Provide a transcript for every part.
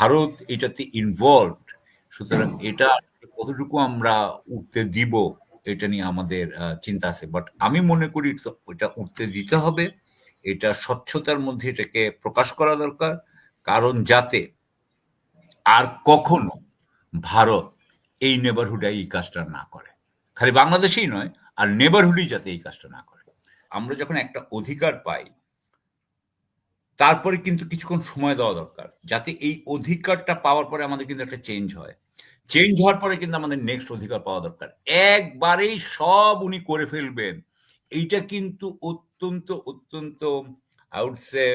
ভারত এটাতে ইনভলভড সুতরাং এটা কতটুকু আমরা উঠতে দিব, এটা নিয়ে আমাদের চিন্তা আছে। বাট আমি মনে করি এটা উঠতে দিতে হবে, এটা স্বচ্ছতার মধ্যে এটাকে প্রকাশ করা দরকার, কারণ যাতে আর কখনো ভারত এই নেবারহুডে এই কাজটা না করে। খালি বাংলাদেশেই নয়, আর নেবারহুডই যাতে এই কাজটা না করে। আমরা যখন একটা অধিকার পাই তারপরে কিন্তু কিছুক্ষণ সময় দেওয়া দরকার, যাতে এই অধিকারটা পাওয়ার পরে আমাদের কিন্তু একটা চেঞ্জ হয়। চেঞ্জ হওয়ার পরে কিন্তু আমাদের নেক্সট অধিকার পাওয়া দরকার। একবারেই সব উনি করে ফেলবেন। এইটা কিন্তু অত্যন্ত অত্যন্ত আউটসে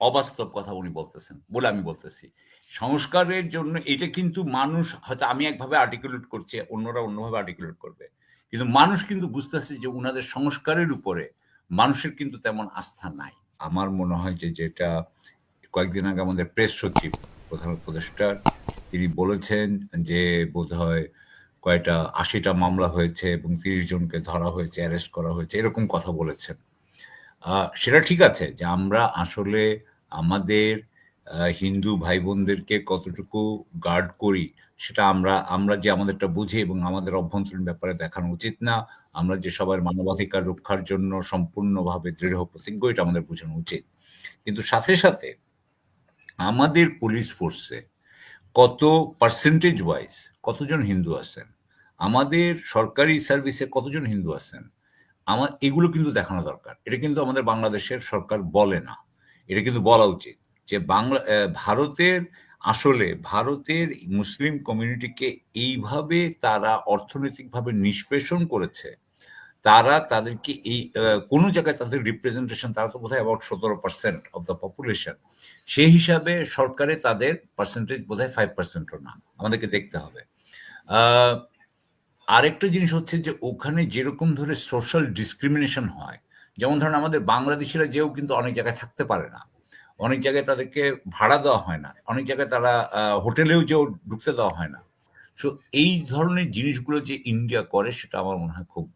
অবাস্তব কথা উনি বলতেছেন, বলে আমি বলতেছি। সংস্কারের জন্য এটা কিন্তু মানুষ হয়তো আমি একভাবে আর্টিকুলেট করছি, অন্যরা অন্যভাবে আর্টিকুলেট করবে। কিন্তু মানুষ কিন্তু বুঝতেছে যে উনাদের সংস্কারের উপরে মানুষের কিন্তু তেমন আস্থা নাই। আমার মনে হয় যে যেটা কয়েকদিন আগে আমাদের প্রেস সচিব, প্রধান উপদেষ্টার তিনি বলেছেন যে বোধহয় কয়টা, আশিটা মামলা হয়েছে এবং তিরিশ জনকে ধরা হয়েছে, অ্যারেস্ট করা হয়েছে, এরকম কথা বলেছেন। সেটা ঠিক আছে যে আমরা আসলে আমাদের হিন্দু ভাই বোনদেরকে কতটুকু গার্ড করি সেটা আমরা আমরা যে আমাদেরটা বুঝি এবং আমাদের অভ্যন্তরীণ ব্যাপারে দেখানো উচিত না, আমরা যে সবার মানবাধিকার রক্ষার জন্য সম্পূর্ণভাবে দৃঢ় প্রতিজ্ঞ, এটা আমাদের বোঝানো উচিত। কিন্তু সাথে সাথে আমাদের পুলিশ ফোর্সে কত পার্সেন্টেজ ওয়াইজ কতজন হিন্দু আছেন? আমাদের সরকারি সার্ভিসে কতজন হিন্দু আছেন? আমার এগুলো কিন্তু দেখানো দরকার। এটা কিন্তু আমাদের বাংলাদেশের সরকার বলে না। এটা কিন্তু বলা উচিত যে বাংলা ভারতের আসলে ভারতের মুসলিম কমিউনিটিকে এইভাবে তারা অর্থনৈতিকভাবে নিষ্পেষণ করেছে, তারা তাদেরকে এই কোনো জায়গায় তাদের রিপ্রেজেন্টেশন তারা তো বোধহয় অ্যাবাউট সতেরো পার্সেন্ট অফ দ্য পপুলেশন সেই হিসাবে সরকারে তাদের পার্সেন্টেজ বোধহয় ফাইভ পার্সেন্টও না, আমাদেরকে দেখতে হবে। আরেকটা জিনিস হচ্ছে যে ওখানে যেরকম ধরে সোশ্যাল ডিসক্রিমিনেশন হয়, যেমন ধরেন আমাদের বাংলাদেশিরা যেও কিন্তু অনেক জায়গায় থাকতে পারে না অনেক জায়গায় তাদেরকে ভাড়া দেওয়া হয় না। অনেক জায়গায় তারা হোটেলেও যেও ঢুকতে দেওয়া হয় না। সো এই ধরনের জিনিসগুলো যে ইন্ডিয়া করে সেটা আমার মনে হয় খুব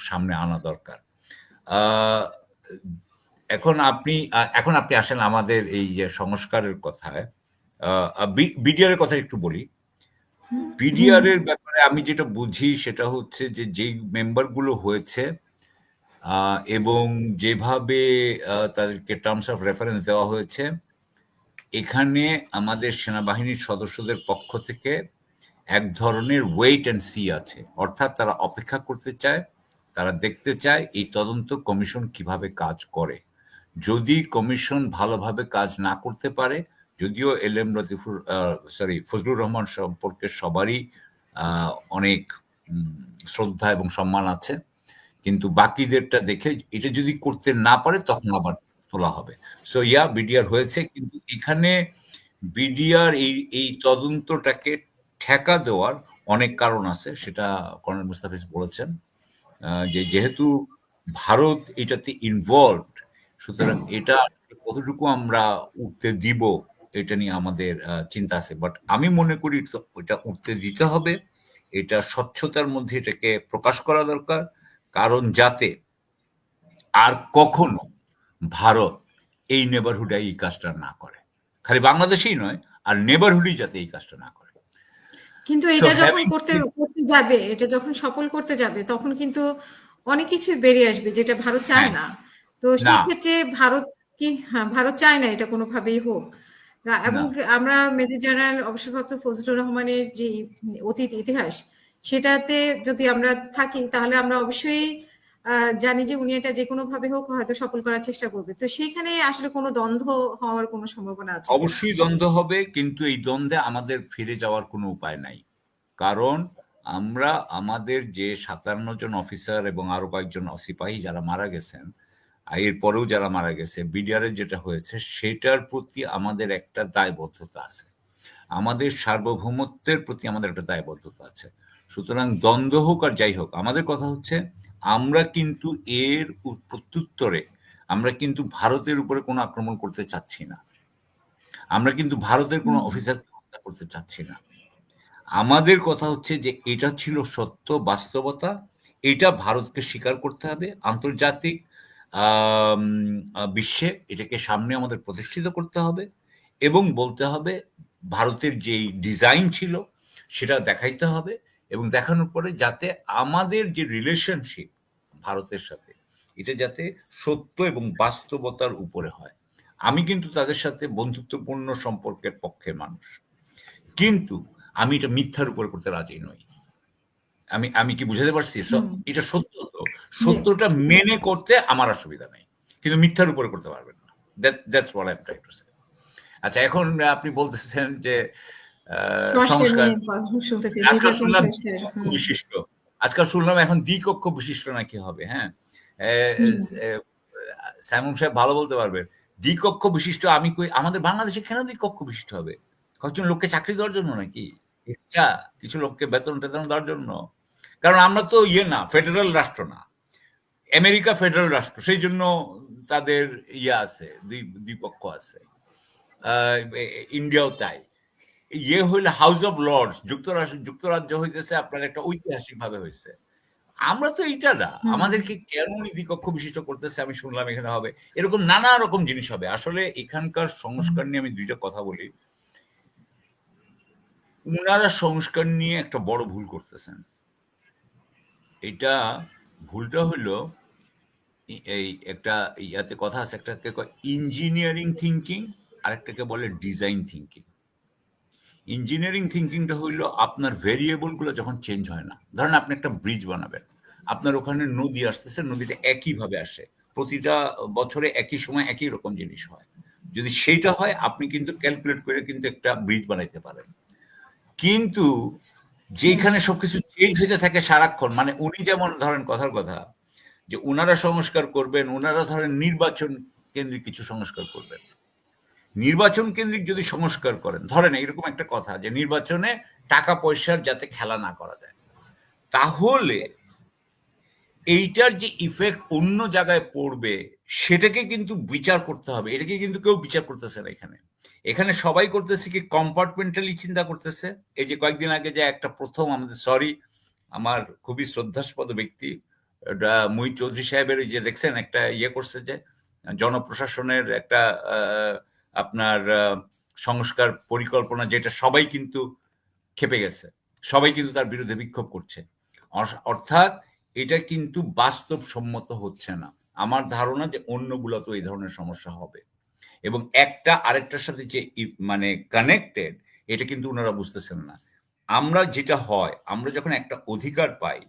সামনে আনা দরকার। আহ, এখন আপনি এখন আপনি আসেন আমাদের এই যে সংস্কারের কথায়। বিডিআর এর কথা একটু বলি। বিডিআর এর ব্যাপারে আমি যেটা বুঝি সেটা হচ্ছে যে যেই মেম্বারগুলো হয়েছে এবং যেভাবে তাদেরকে টার্মস অফ রেফারেন্স দেওয়া হয়েছে, এখানে আমাদের সেনাবাহিনীর সদস্যদের পক্ষ থেকে এক ধরনের ওয়েট অ্যান্ড সি আছে। অর্থাৎ তারা অপেক্ষা করতে চায়, তারা দেখতে চায় এই তদন্ত কমিশন কীভাবে কাজ করে। যদি কমিশন ভালোভাবে কাজ না করতে পারে, যদিও L M Latifur sorry Fazlur Rahman সম্পর্কে সবারই অনেক শ্রদ্ধা এবং সম্মান আছে কিন্তু বাকিদেরটা দেখে এটা যদি করতে না পারে, তখন আবার তোলা হবে। সো ইয়া বিডিআর হয়েছে, কিন্তু এখানে বিডিআর এই এই তদন্তটাকে ঠেকা দেওয়ার অনেক কারণ আছে, সেটা কর্নেল মুস্তাফিজ বলেছেন। যে যেহেতু ভারত এটাতে ইনভলভড সুতরাং এটা কতটুকু আমরা উঠতে দিব, এটা নিয়ে আমাদের চিন্তা আছে। বাট আমি মনে করি এটা উঠতে দিতে হবে, এটা স্বচ্ছতার মধ্যে এটাকে প্রকাশ করা দরকার। কারণ যাতে আর কখনো ভারত এই নেবারহুডে এই কাজটা না করে। খালি বাংলাদেশেই নয় আর নেবারহুডই যাতে এই কাজটা না করে। কিন্তু এটা যখন করতে করতে যাবে এটা যখন সফল করতে যাবে তখন কিন্তু অনেক কিছু বেরিয়ে আসবে যেটা ভারত চায় হ্যাঁ। না। তো। সেক্ষেত্রে ভারত কি হ্যাঁ ভারত চায় না এটা কোনোভাবেই হোক। এবং আমরা মেজর জেনারেল অবসরপ্রাপ্ত ফজলুর রহমানের যে অতীত ইতিহাস সেটাতে যদি আমরা থাকি, তাহলে আমরা অবশ্যই জানি যে উনি এটা যে কোনো ভাবে হোক হয়তো সফল করার চেষ্টা করবে। তো সেইখানে আসলে কোনো দ্বন্দ্ব হওয়ার কোনো সম্ভাবনা আছে? অবশ্যই দ্বন্দ্ব হবে, কিন্তু এই দ্বন্দ্বে আমাদের ফিরে যাওয়ার কোনো উপায় নাই। কারণ আমরা, আমাদের যে সাতান্ন জন অফিসার এবং আরও কয়েকজন সিপাহী যারা মারা গেছেন এরপরেও যারা মারা গেছে বিডিআর যেটা হয়েছে, সেটার প্রতি আমাদের একটা দায়বদ্ধতা আছে। আমাদের সার্বভৌমত্বের প্রতি আমাদের একটা দায়বদ্ধতা আছে। সুতরাং দ্বন্দ্ব হোক আর যাই হোক আমাদের কথা হচ্ছে আমরা কিন্তু এর প্রত্যুত্তরে আমরা কিন্তু ভারতের উপরে কোনো আক্রমণ করতে চাচ্ছি না। আমরা কিন্তু ভারতের কোনো। অফিসার হত্যা করতে চাচ্ছি না। আমাদের কথা হচ্ছে যে এটা ছিল সত্য বাস্তবতা এটা ভারতকে স্বীকার করতে হবে আন্তর্জাতিক বিশ্বে এটাকে সামনে আমাদের প্রতিষ্ঠিত করতে হবে এবং বলতে হবে ভারতের যেই ডিজাইন ছিল সেটা দেখাইতে হবে। এবং দেখানোর পরে যাতে আমাদের যে রিলেশনশিপ ভারতের সাথে এটা যাতে সত্য এবং বাস্তবতার উপরে হয়। আমি কিন্তু তাদের সাথে বন্ধুত্বপূর্ণ সম্পর্কের পক্ষে মানুষ। কিন্তু আমি এটা মিথ্যার উপর করতে রাজি নই। আমি আমি কি বুঝাতে পারছি? এটা সত্য তো। সত্যটা মেনে করতে আমার অসুবিধা নেই। কিন্তু মিথ্যার উপরে করতে পারবেন না। That's what I am trying to say আচ্ছা এখন আপনি বলতেছেন যে সংস্কার। আজকাল শুনলাম। বিশিষ্ট। আজকাল শুনলাম এখন দ্বিকক্ষ বিশিষ্ট নাকি হবে হ্যাঁ? সাইমন সাহেব ভালো বলতে পারবেন দ্বিকক্ষ বিশিষ্ট আমি কই আমাদের বাংলাদেশে কেন দ্বিকক্ষ বিশিষ্ট হবে? কয়েকজন লোককে চাকরি দেওয়ার জন্য নাকি? এটা কিছু লোককে বেতন টেতন দেওয়ার জন্য? কারণ আমরা তো ইয়ে না ফেডারেল রাষ্ট্র না। আমেরিকা ফেডারেল রাষ্ট্র সেই জন্য তাদের ইয়ে আছে দুই দুই পক্ষ আছে। আহ, ইন্ডিয়াও তাই। ইয়ে হইলে হাউস অফ লর্ডস যুক্তরাষ্ট্র যুক্তরাজ্য হইতেছে আপনার একটা ঐতিহাসিক ভাবে হয়েছে আমরা তো এইটা না। আমাদেরকে কেন দ্বিকক্ষ বিশিষ্ট করতেছে আমি শুনলাম এখানে হবে। এরকম নানা রকম জিনিস হবে। আসলে এখানকার সংস্কার নিয়ে আমি দুইটা কথা বলি। উনারা সংস্কার নিয়ে একটা বড় ভুল করতেছেন। এটা ভুলটা হলো এই একটা ইয়াতে কথা আছে একটাকে ইঞ্জিনিয়ারিং থিঙ্কিং আরেকটাকে বলে ডিজাইন থিঙ্কিং ইঞ্জিনিয়ারিং থিঙ্কিংটা হইল আপনার ভেরিয়েবলগুলো যখন চেঞ্জ হয় না। ধরেন আপনি একটা ব্রিজ বানাবেন। আপনার ওখানে নদী আসতেছে, নদীটা একইভাবে আসে। প্রতিটা বছরে একই সময় একই রকম জিনিস হয়। যদি সেইটা হয়, আপনি কিন্তু ক্যালকুলেট করে কিন্তু একটা ব্রিজ বানাইতে পারেন। কিন্তু যেখানে সবকিছু চেঞ্জ হইতে থাকে সারাক্ষণ মানে উনি যেমন, ধরেন কথার কথা, যে ওনারা সংস্কার করবেন ওনারা ধরেন নির্বাচন কেন্দ্রিক কিছু সংস্কার করবেন। নির্বাচন কেন্দ্রিক যদি সংস্কার করেন, ধরেন এরকম একটা কথা যে নির্বাচনে টাকা পয়সার যাতে খেলা না করা যায়, তাহলে এইটার যে ইফেক্ট অন্য জায়গায় পড়বে, সেটাকে কিন্তু বিচার করতে হবে। এটাকে কিন্তু কেউ বিচার করতেছে না এখানে। এখানে সবাই করতেছে কি কম্পার্টমেন্টালি চিন্তা করতেছে। এই যে কয়েকদিন আগে যে একটা প্রথম আমাদের সরি আমার খুবই শ্রদ্ধাস্পদ ব্যক্তি মুই চৌধুরী সাহেবের যে দেখছেন একটা ইয়ে করছে যে, জনপ্রশাসনের একটা আপনার সংস্কার পরিকল্পনা যেটা সবাই কিন্তু খেপে গেছে। সবাই কিন্তু তার বিরুদ্ধে বিক্ষোভ করছে। অর্থাৎ এটা কিন্তু বাস্তবসম্মত হচ্ছে না। আমার ধারণা যে অন্যগুলো তো এই ধরনের সমস্যা হবে। এবং একটা আরেকটার সাথে যে মানে কানেক্টেড এটা কিন্তু ওনারা বুঝতেছেন না। আমরা যেটা হয়, আমরা যখন একটা অধিকার পাই,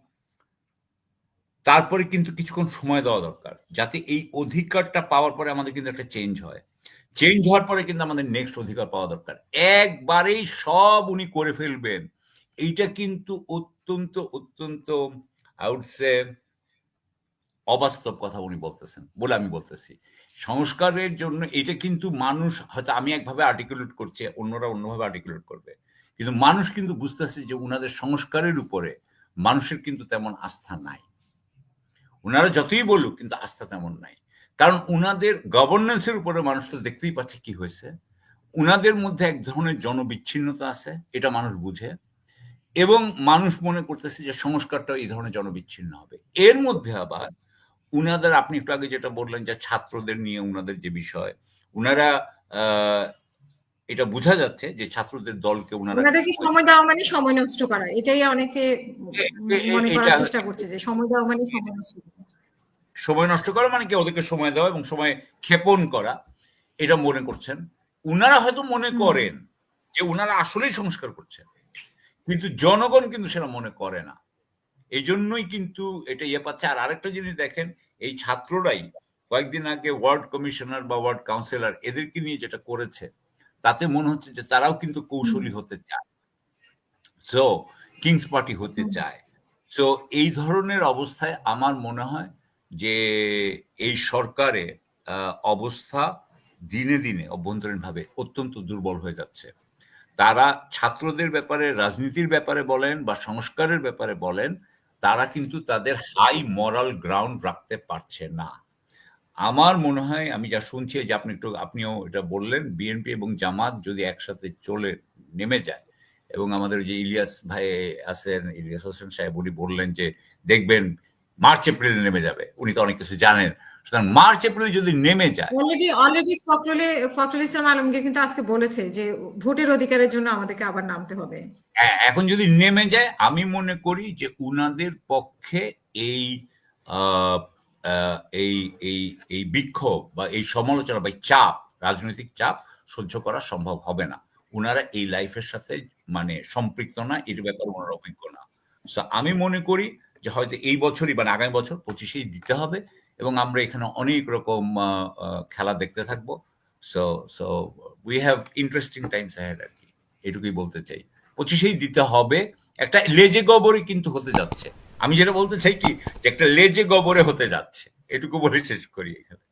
তারপরে কিন্তু কিছুক্ষণ সময় দেওয়া দরকার। যাতে এই অধিকারটা পাওয়ার পরে আমাদের কিন্তু একটা চেঞ্জ হয়। চেঞ্জ হওয়ার পরে কিন্তু আমাদের নেক্সট অধিকার পাওয়া দরকার। একবারেই সব উনি করে ফেলবেন। এইটা কিন্তু অত্যন্ত অত্যন্ত আউটসে অবাস্তব কথা উনি বলতেছেন, বলে আমি বলতেছি। সংস্কারের জন্য এটা কিন্তু মানুষ হয়তো আমি একভাবে আর্টিকুলেট করছি, অন্যরা অন্যভাবে আর্টিকুলেট করবে। কিন্তু মানুষ কিন্তু বুঝতেছে যে উনাদের সংস্কারের উপরে মানুষের কিন্তু তেমন আস্থা নাই। ওনারা যতই বলুক কিন্তু আস্থা তেমন নাই। কারণ উনাদের গভর্নেন্সের উপরে মানুষ তো দেখতেই পাচ্ছে কি হয়েছে। উনাদের মধ্যে এক ধরনের জনবিচ্ছিন্নতা আছে এটা মানুষ বুঝে। এবং মানুষ মনে করতেছে যে সংস্কারটা এই ধরনের জনবিচ্ছিন্ন হবে। এর মধ্যে আবার উনাদের আপনি একটু আগে যেটা বললেন যে ছাত্রদের নিয়ে উনাদের যে বিষয় উনারা আহ, এটা বোঝা যাচ্ছে যে ছাত্রদের দলকে উনারা ওনাদেরকে সময় দেওয়া মানে সময় নষ্ট করা। এটাই অনেকে মনে করার চেষ্টা করছে যে সময় দেওয়া মানে সময় নষ্ট করা। সময় নষ্ট করা মানে কি? ওদেরকে সময় দেওয়া এবং সময় ক্ষেপণ করা। এটা মনে করছেন। উনারা হয়তো মনে করেন যে উনারা আসলেই সংস্কার করছেন। কিন্তু জনগণ কিন্তু সেটা মনে করে না। এই জন্যই কিন্তু এটা ইয়ে পাচ্ছে। আর আরেকটা জিনিস দেখেন এই ছাত্ররাই কয়েকদিন আগে ওয়ার্ড কমিশনার বা ওয়ার্ড কাউন্সিলর এদেরকে নিয়ে যেটা করেছে তাতে মনে হচ্ছে যে তারাও কিন্তু কৌশলী হতে চায়। সো কিংস পার্টি হতে চায়। সো এই ধরনের অবস্থায় আমার মনে হয় যে এই সরকারের আহ, অবস্থা দিনে দিনে অভ্যন্তরীণভাবে অত্যন্ত দুর্বল হয়ে যাচ্ছে। তারা ছাত্রদের ব্যাপারে রাজনীতির ব্যাপারে বলেন বা সংস্কারের ব্যাপারে বলেন তারা কিন্তু তাদের হাই মরাল গ্রাউন্ড রাখতে পারছে না। আমার মনে হয় আমি যা শুনছি যে আপনি একটু আপনিও এটা বললেন বিএনপি এবং জামাত যদি একসাথে চলে নেমে যায় এবং আমাদের যে ইলিয়াস ভাই আছেন ইলিয়াস হোসেন সাহেব উনি বললেন যে দেখবেন মার্চ এপ্রিলে নেমে যাবে। উনি তো অনেক কিছু জানেন। সুতরাং মার্চ এপ্রিলে যদি নেমে যায় অলরেডি অলরেডি ফখরুলে ফখরুল ইসলাম আলমগীর কিন্তু আজকে বলেছে যে ভোটের অধিকারের জন্য আমাদেরকে আবার নামতে হবে। এখন যদি নেমে যায় আমি মনে করি যে উনাদের পক্ষে এই এই এই এই বিক্ষোভ বা এই সমালোচনা বা চাপ রাজনৈতিক চাপ সহ্য করা সম্ভব হবে না। উনারা এই লাইফের সাথে মানে সম্পৃক্ত না এর ব্যাপারে ওনারা অভিজ্ঞ না। সো আমি মনে করি যে হয়তো এই বছরই মানে আগামী বছর পঁচিশেই দিতে হবে এবং আমরা এখানে অনেক রকম খেলা দেখতে থাকব। So so we have interesting times had আর কি। এটুকুই বলতে চাই। পঁচিশেই দিতে হবে। একটা লেজে গবরই কিন্তু হতে যাচ্ছে। আমি যেটা বলতে চাই কি, যে একটা লেজে গবরে হতে যাচ্ছে। এটুকু বলে শেষ করি এখানে।